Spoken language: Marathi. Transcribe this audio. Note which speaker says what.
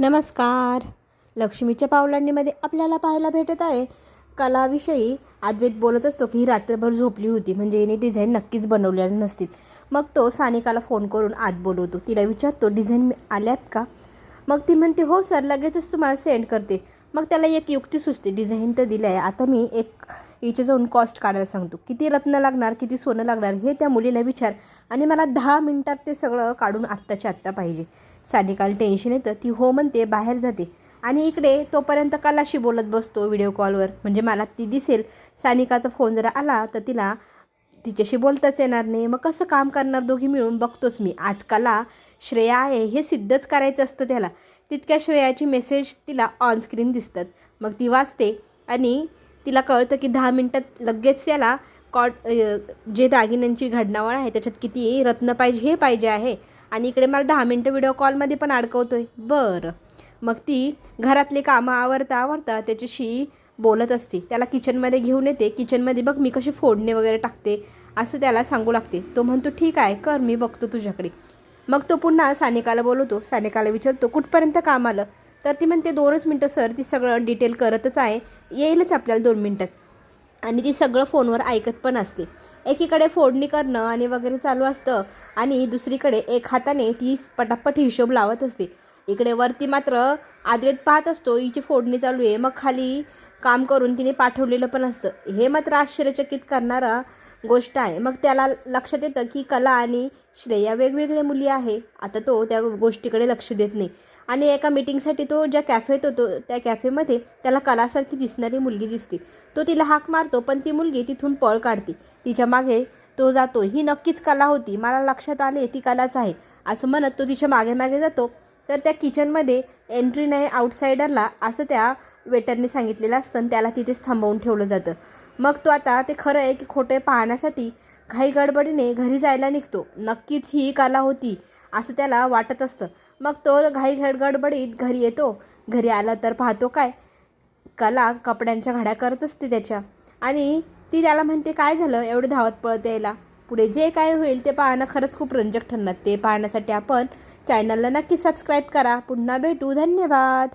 Speaker 1: नमस्कार. लक्ष्मीच्या पावलांडीमध्ये आपल्याला पाहायला भेटत आहे. कलाविषयी अद्वैत बोलत असतो की ही रात्रभर झोपली होती. म्हणजे हिने डिझाईन नक्कीच बनवलेल्या नसतील मग तो सानिकाला फोन करून आत बोलवतो. तिला विचारतो डिझाईन आल्यात का? मग ती म्हणते हो सर लगेचच तुम्हाला सेंड करते. मग त्याला एक युक्ती सुचते डिझाईन तर दिलं आहे आता मी एक हिचे जाऊन कॉस्ट काढायला सांगतो. किती रत्न लागणार किती सोनं लागणार हे त्या मुलीला विचार. आणि मला दहा मिनटात ते सगळं काढून आत्ताच्या आत्ता पाहिजे. सानिकाला टेन्शन येतं ती हो म्हणते बाहेर जाते. आणि इकडे तोपर्यंत कलाशी बोलत बसतो व्हिडिओ कॉलवर म्हणजे मला ती दिसेल. सानिकाचा फोन जर आला तर तिला तिच्याशी बोलताच येणार नाही. मग कसं काम करणार दोघी मिळून? बघतोच मी. आजकाला श्रेया आहे हे सिद्धच करायचं असतं त्याला. तितक्या श्रेयाची मेसेज तिला ऑनस्क्रीन दिसतात. मग ती वाचते आणि तिला कळतं की दहा मिनटात लगेच त्याला कॉट जे दागिन्यांची घडणावळ आहे त्याच्यात किती रत्न पाहिजे हे पाहिजे आहे. आणि इकडे मला दहा मिनटं व्हिडिओ कॉलमध्ये पण अडकवतो आहे बरं. मग ती घरातली कामं आवरता आवरता त्याच्याशी बोलत असते. त्याला किचनमध्ये घेऊन येते. किचनमध्ये बघ मी कशी फोडणे वगैरे टाकते असं त्याला सांगू लागते. तो म्हणतो ठीक आहे कर मी बघतो तुझ्याकडे. मग तो पुन्हा सानिकाला बोलवतो. सानिकाला विचारतो कुठपर्यंत काम आलं? तर ती म्हणते दोनच मिनटं सर ती सगळं डिटेल करतच आहे. येईलच आपल्याला दोन मिनटात आणि ती सगळं फोनवर ऐकत पण असते. एकीकडे फोडणी करणं आणि वगैरे चालू असतं आणि दुसरीकडे एक हाताने ती पटापट हिशोब लावत असते. इकडे वरती मात्र आद्रेत पाहत असतो हिची फोडणी चालू आहे. मग खाली काम करून तिने पाठवलेलं पण असतं. हे मात्र आश्चर्यचकित करणारा गोष्ट आहे. मग त्याला लक्षात येतं की कला आणि श्रेया वेगवेगळ्या मुली आहे. आता तो त्या गोष्टीकडे लक्ष देत नाही. आणि एका मीटिंगसाठी तो ज्या कॅफेत होतो त्या कॅफेमध्ये त्याला कलासारखी दिसणारी मुलगी दिसते. तो तिला हाक मारतो पण ती मुलगी तिथून पळ काढते. तिच्यामागे तो जातो. ही नक्कीच कला होती. मला लक्षात आले ती कलाच आहे. असं म्हणत तो तिच्यामागे मागे जातो. तर त्या किचनमध्ये एंट्री नाही आउटसायडरला असं त्या वेटरने सांगितलेलं असतं आणि त्याला तिथेच थांबवून ठेवलं जातं. मग तो आता ते खरं आहे की खोटं पाहण्यासाठी घाई गडबडीने घरी जायला निघतो. नक्कीच ही कला होती. असं त्याला वाटत असतं. मग तो घाई गडबडीत घरी येतो. घरी आला तर पाहतो काय? कला कपड्यांच्या घड्या करत असते त्याच्या. आणि ती त्याला म्हणते काय झालं? एवढं धावत पळत यायला. पुढे जे काय होईल ते पाहणं खरंच खूप रंजक ठरणार. ते पाहण्यासाठी आपण चॅनलला नक्की सबस्क्राईब करा. पुन्हा भेटू. धन्यवाद.